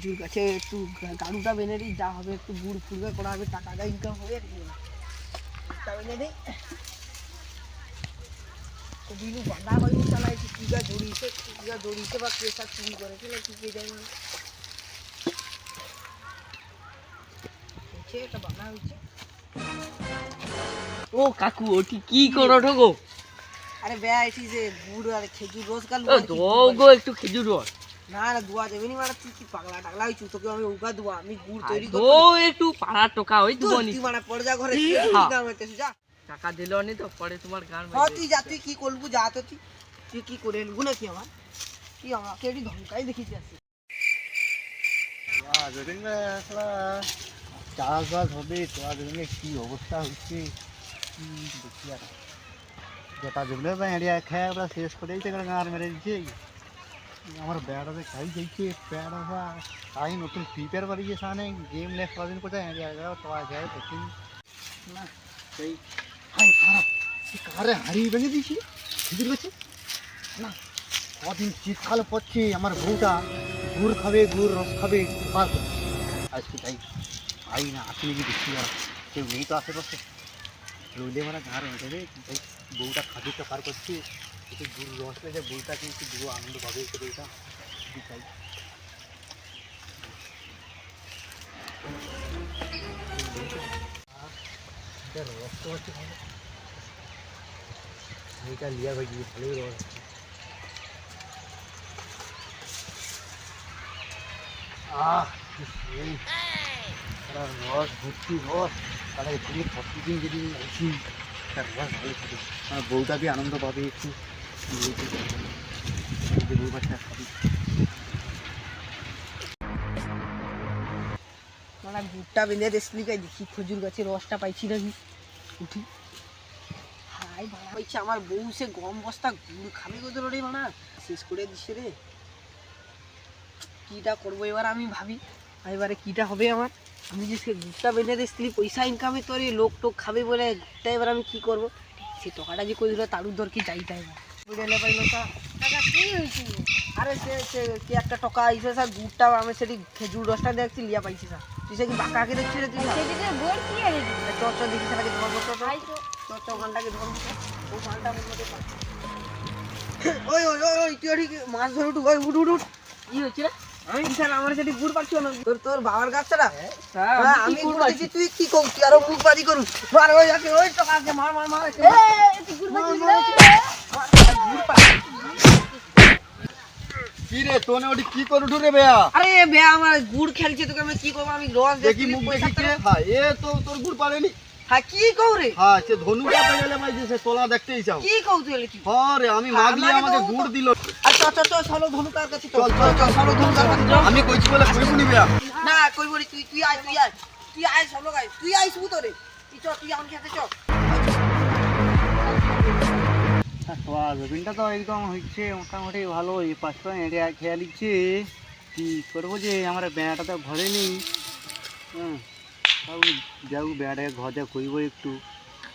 খেজুর গাছে একটু গাড়ুটা বেনে দিই যা হবে একটু গুড় ফুড়বে করা হবে টাকাটা ইনকাম হবে আর দিই। বাঁধা হয়নি চালাইছি কিগা জড়িয়েছে কিগা জড়িয়েছে বা চুরি করেছে না কি কে এটা বাঁধা হয়েছে ও কাকু ওটি কি করো ঠোকো আরে বেয়া এসি যে গুড় আর খেজুর রোজ কাল ও দো গো একটু খেজুর রস। না না দুয়া যাবে মানে তুই কি পাগলা টাগলা হয়েছু তোকে আমি উগা দুয়া আমি গুড় তৈরি দো করব একটু পাড়া টোকা ওই দুবনি। তুই মানে পড়ে যা ঘরে হ্যাঁ। যা। টাকা দিল নি তো পরে তোমার গান তুই যা তুই কি করবু যা তো তুই। তুই কি করে এলবু নাকি আমার? কি আমাকে এটি ধমকাই দেখিছি আসি চাষবাস হবে তোরা জমিনে কি অবস্থা হচ্ছে? দেখি আর যেটা জমিনে খেয়ে শেষ করে গাঁর মেরে দিচ্ছে আমার বেড়াতে খাই যাইছে বেড়া তাই নতুন প্রিপেয়ার বাড়িয়ে সামনে গেম লেখ কদিন কোথায় এরিয়া গেল তো যায় দেখি না, সেই হাই খারাপ কারে হারিয়ে ভেঙে দিয়েছি? বুঝতে পেরেছি? না, কদিন শীতকাল পড়ছে আমার বউটা, গুড় খাবে, গুড় রস খাবে, পার আজকে তাই আই না আসলে কি দেখছি আর কেউ নেই তো আশেপাশে। রইলে মানে গাঁ রয়ে যাবে বউটা তো পার করছে। একটু রস লেগে বউটাকে একটু দুটো আনন্দ পাবে খুবই রস তো হচ্ছে এইটা লিয়া ভাই ভালোই রস রস, ভর্তি রস। তাহলে এখানে প্রতিদিন যদি আসি, তার রস ভালো থাকে বউটা আনন্দ পাবে একটু। মানে গুড়টা বেঁধে দেখলি কাই দেখি খেজুর গাছের রসটা পাইছি নাকি? উঠি। হাই ভাড়া পাইছে আমার বউ, সে গম বস্তা গুড় খাবে কোথাও রে মানা শেষ করে দিচ্ছে রে। কিটা করব এবার আমি ভাবি। এবারে কিটা হবে আমার? আমি যে সে গুড়টা বেঁধে দেখলি পয়সা ইনকামে তোর লোক টোক খাবে বলে গুড়টা এবার আমি কি করব? সে টাকাটা যে কই দিল তারুর দর কি যাই তাই তা কি আরে সে সে কি একটা টকা আইসে স্যার গুড়টা আমি সেটি খেজুর রসটা দেখছি লিয়া পাইছি স্যার তুই সে কি বাঁকাকে দেখছি রে তুই দেখি সেটাকে ধরবো ওখানটাকে ধরবো ও মধ্যে ওই ওই ওই ওই তুই মাছ ধরে উঠু ওই উঠ উঠ উঠ কি হচ্ছে রে আমি স্যার আমার সেটি গুড় পাচ্ছি না তোর তোর বাবার গাছটা হ্যাঁ, হ্যাঁ, আমি গুড় দিচ্ছি তুই কি করু তুই আরও মুখ বাজি করু মার ওই ওই টকাকে মার মার মার একে মার। মার, মার, কি রে তোনে ওটি কি করে উঠু রে বেয়া? আরে বে আমার গুড় খেলছে তোকে আমি কি করব? আমি রস দেখি মুখ দেখি রে হ্যাঁ এ তো তোর গুড় পারেনি হ্যাঁ কি কৌ রে? হ্যাঁ সে ধনুটা পেয়ে গেলে ভাই যে সে তোলা দেখতেই চাও। কি কৌ তুই কি? হ্যাঁ আমি মাগলি আমাকে আমাকে গুড় দিল। আচ্ছা আচ্ছা চল চলো ধনুকার কাছে চল চল চল চলো ধনুকার কাছে চল। আমি কইছি বলে কইবু নি বেয়া না কই বলি তুই তুই আয় তুই আয় তুই আয় লোক আয় তুই শুধু তোরে তুই চ তুই আমার সাথে চ। রবিনটা তো একদম হচ্ছে মোটামুটি ভালো, এই পাঁচটা এরিয়া খেয়াল দিচ্ছে কি করব যে, আমার বেড়াটা তো ঘরে নেই। হ্যাঁ তাও যাও বেড়াটাকে ঘরে করব একটু।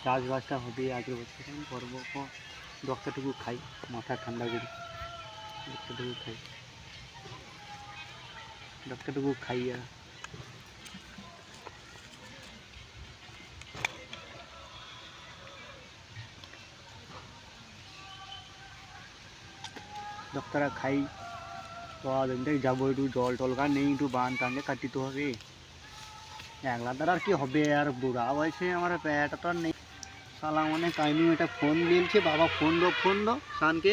চাষবাসটা হবে, আগের বছর করব, ক- ডক্টরটুকু খাই, মাথা ঠান্ডা করি। ডক্টরটুকু খাই। ডক্টরটুকু খাই আর ডক্টরা খাই তো এমনিটাই যাব একটু জল টল কার নেই একটু বান টানলে কাটিতে হবে একলা দ্বারা আর কি হবে আর বুড়া বয়সে আমার প্যাটা তো আর নেই সালা মানে কাহিনি এটা ফোন দিয়েছে বাবা ফোন দো ফোন দো সানকে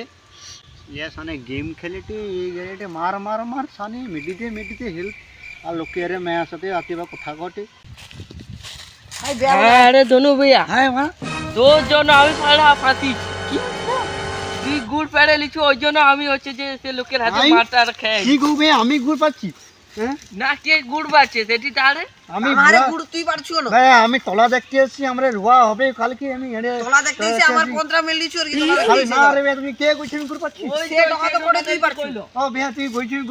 ইয়ে সানে গেম খেলেটে এই গেলেটে মার মার মার সানে মেডিতে মেডিতে হেল্প আর লোকে আরে মেয়ের সাথে আতে বা কথা ঘটে আয় বেয়া হ্যাঁ রে ধনু ভাইয়া হ্যাঁ মা তোর জন্য আমি পাড়া পাতি কি তুই গুড় পেড়ে লিচু ওই জন্য আমি হচ্ছে যে সে লোকের হাতে মারটা আর খেয়ে কি গুবে আমি ঘুর পাচ্ছি? না কে গুড় বাচ্ছে সেটি তারে আমি আমারে বুড়া- গুড় তুই পারছিও না ভাই আমি তলা দেখতে এসেছি আমরা রোয়া হবে কালকে আমি এড়ে তোলা দেখতে এসে আমার পন্দ্রা মিলি চোর কি আরে না রে তুমি কে কইছিস আমি টাকা তো করে তুই পারছিস। ও তুই কইছিস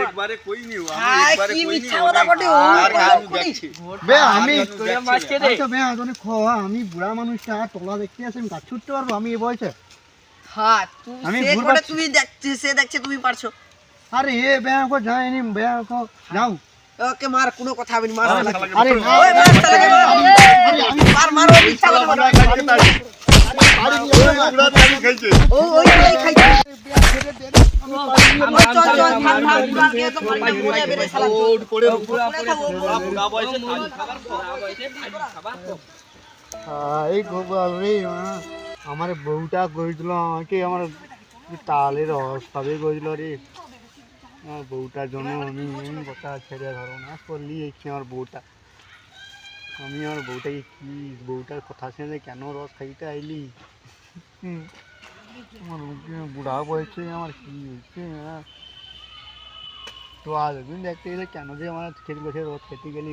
একবারে একবারে মিথ্যা কথা বটে ও। বে তো খো বুড়া মানুষটা তলা দেখতে আসি আমি গাছ ছুটতে পারব? আমি এই বয়সে? হ্যাঁ তুই সে করে। তুমি দেখছিস সে দেখছে তুমি পারছ। আরে এ ব্যাংক যায়নি ব্যাংক যাও ওকে মার কোনো কথা হবে না মার। আরে ওই মার শালাকে মার। মার মার ওই মিথ্যা কথা ও ওই ওই খাইছে ওই চল মরে আমার বউটা কইছিল আমাকে আমার তালের খাবে কইছিল রে আমার বউটার জন্য আমি কথা ছেড়ে ধরো না করলি এসছি আমার বউটা। আমি আমার বউটাকে কি বউটার কথা শুনে কেন রস খাইতে আইলি? আমার বুড়া বয়সে আমার কি হয়েছে হ্যাঁ? তো আজ দেখতে গেলে কেন যে আমার খেতে বসে রস খেতে গেলি?